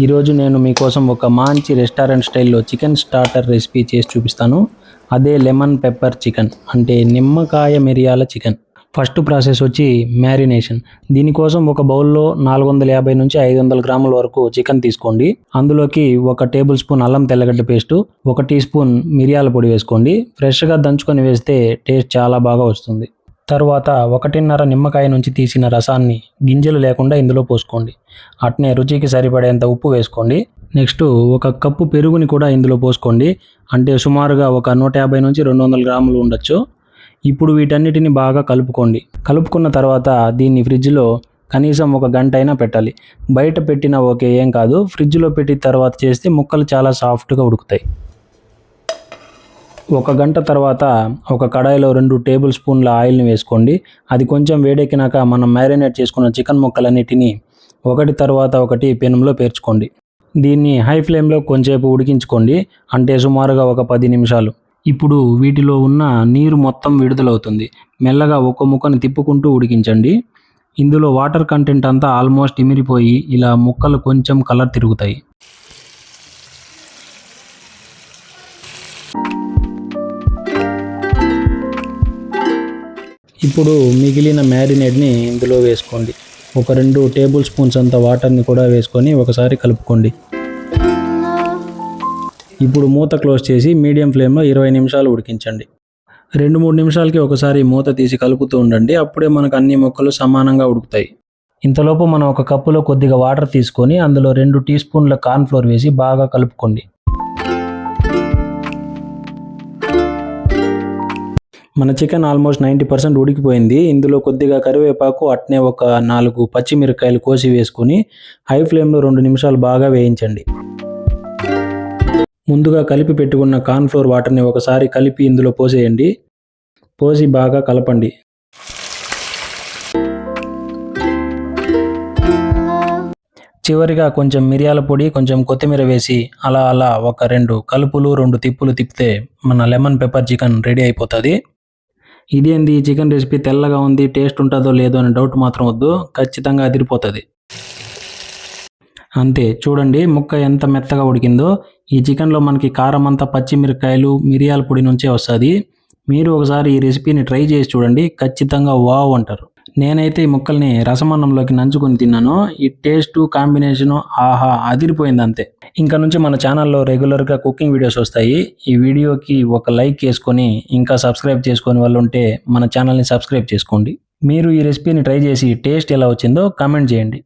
ఈరోజు నేను మీకోసం ఒక మంచి రెస్టారెంట్ స్టైల్లో చికెన్ స్టార్టర్ రెసిపీ చేసి చూపిస్తాను. అదే లెమన్ పెప్పర్ చికెన్ అంటే నిమ్మకాయ మిరియాల చికెన్. ఫస్ట్ ప్రాసెస్ వచ్చి మ్యారినేషన్. దీనికోసం ఒక బౌల్లో నాలుగు వందల యాభై నుంచి ఐదు వందల గ్రాముల వరకు చికెన్ తీసుకోండి. అందులోకి ఒక టేబుల్ స్పూన్ అల్లం తెల్లగడ్డ పేస్టు ఒక టీ స్పూన్ మిరియాల పొడి వేసుకోండి. ఫ్రెష్గా దంచుకొని వేస్తే టేస్ట్ చాలా బాగా వస్తుంది. తరువాత ఒకటిన్నర నిమ్మకాయ నుంచి తీసిన రసాన్ని గింజలు లేకుండా ఇందులో పోసుకోండి. అట్నే రుచికి సరిపడేంత ఉప్పు వేసుకోండి. నెక్స్ట్ ఒక కప్పు పెరుగుని కూడా ఇందులో పోసుకోండి. అంటే సుమారుగా ఒక నూట యాభై నుంచి రెండు వందల గ్రాములు ఉండొచ్చు. ఇప్పుడు వీటన్నిటిని బాగా కలుపుకోండి. కలుపుకున్న తర్వాత దీన్ని ఫ్రిడ్జ్లో కనీసం ఒక గంట అయినా పెట్టాలి. బయట పెట్టినా ఓకే ఏం కాదు. ఫ్రిడ్జ్లో పెట్టిన తర్వాత చేస్తే ముక్కలు చాలా సాఫ్ట్గా ఉడుకుతాయి. ఒక గంట తర్వాత ఒక కడాయిలో రెండు టేబుల్ స్పూన్ల ఆయిల్ని వేసుకోండి. అది కొంచెం వేడెక్కినాక మనం మ్యారినేట్ చేసుకున్న చికెన్ ముక్కలన్నిటిని ఒకటి తర్వాత ఒకటి పెనంలో పేర్చుకోండి. దీన్ని హై ఫ్లేమ్లో కొంచెంసేపు ఉడికించుకోండి. అంటే సుమారుగా ఒక పది నిమిషాలు. ఇప్పుడు వీటిలో ఉన్న నీరు మొత్తం విడుదలవుతుంది. మెల్లగా ఒక్క ముక్కను తిప్పుకుంటూ ఉడికించండి. ఇందులో వాటర్ కంటెంట్ అంతా ఆల్మోస్ట్ ఇమిరిపోయి ఇలా ముక్కలు కొంచెం కలర్ తిరుగుతాయి. ఇప్పుడు మిగిలిన మ్యారినేడ్ని ఇందులో వేసుకోండి. ఒక రెండు టేబుల్ స్పూన్స్ అంత వాటర్ని కూడా వేసుకొని ఒకసారి కలుపుకోండి. ఇప్పుడు మూత క్లోజ్ చేసి మీడియం ఫ్లేమ్లో ఇరవై నిమిషాలు ఉడికించండి. రెండు మూడు నిమిషాలకి ఒకసారి మూత తీసి కలుపుతూ ఉండండి. అప్పుడే మనకు అన్ని మొక్కలు సమానంగా ఉడుకుతాయి. ఇంతలోపు మనం ఒక కప్పులో కొద్దిగా వాటర్ తీసుకొని అందులో రెండు టీ స్పూన్ల కార్న్ఫ్లోర్ వేసి బాగా కలుపుకోండి. మన చికెన్ ఆల్మోస్ట్ నైంటీ పర్సెంట్ ఉడికిపోయింది. ఇందులో కొద్దిగా కరివేపాకు అట్నే ఒక నాలుగు పచ్చిమిరకాయలు కోసి వేసుకుని హై ఫ్లేమ్లో రెండు నిమిషాలు బాగా వేయించండి. ముందుగా కలిపి పెట్టుకున్న కార్న్ఫ్లోర్ వాటర్ని ఒకసారి కలిపి ఇందులో పోసేయండి. పోసి బాగా కలపండి. చివరిగా కొంచెం మిరియాల పొడి కొంచెం కొత్తిమీర వేసి అలా అలా ఒక రెండు కలుపులు రెండు తిప్పులు తిప్పితే మన లెమన్ పెప్పర్ చికెన్ రెడీ అయిపోతుంది. ఇదేంది? ఈ చికెన్ రెసిపీ తెల్లగా ఉంది టేస్ట్ ఉంటుందో లేదో అనే డౌట్ మాత్రం వద్దు ఖచ్చితంగా అదిరిపోతుంది. అంతే చూడండి ముక్క ఎంత మెత్తగా ఉడికిందో. ఈ చికెన్లో మనకి కారం అంతా పచ్చిమిరకాయలు మిరియాల పొడి నుంచే వస్తుంది. మీరు ఒకసారి ఈ రెసిపీని ట్రై చేసి చూడండి ఖచ్చితంగా వావ్ అంటారు. నేనైతే ఈ ముక్కల్ని రసమన్నంలోకి నంచుకొని తిన్నాను. ఈ టేస్ట్ కాంబినేషను ఆహా అదిరిపోయింది అంతే. ఇంకా నుంచి మన ఛానల్లో రెగ్యులర్గా కుకింగ్ వీడియోస్ వస్తాయి. ఈ వీడియోకి ఒక లైక్ చేసుకొని ఇంకా సబ్స్క్రైబ్ చేసుకొని వాళ్ళు ఉంటే మన ఛానల్ని సబ్స్క్రైబ్ చేసుకోండి. మీరు ఈ రెసిపీని ట్రై చేసి టేస్ట్ ఎలా వచ్చిందో కామెంట్ చేయండి.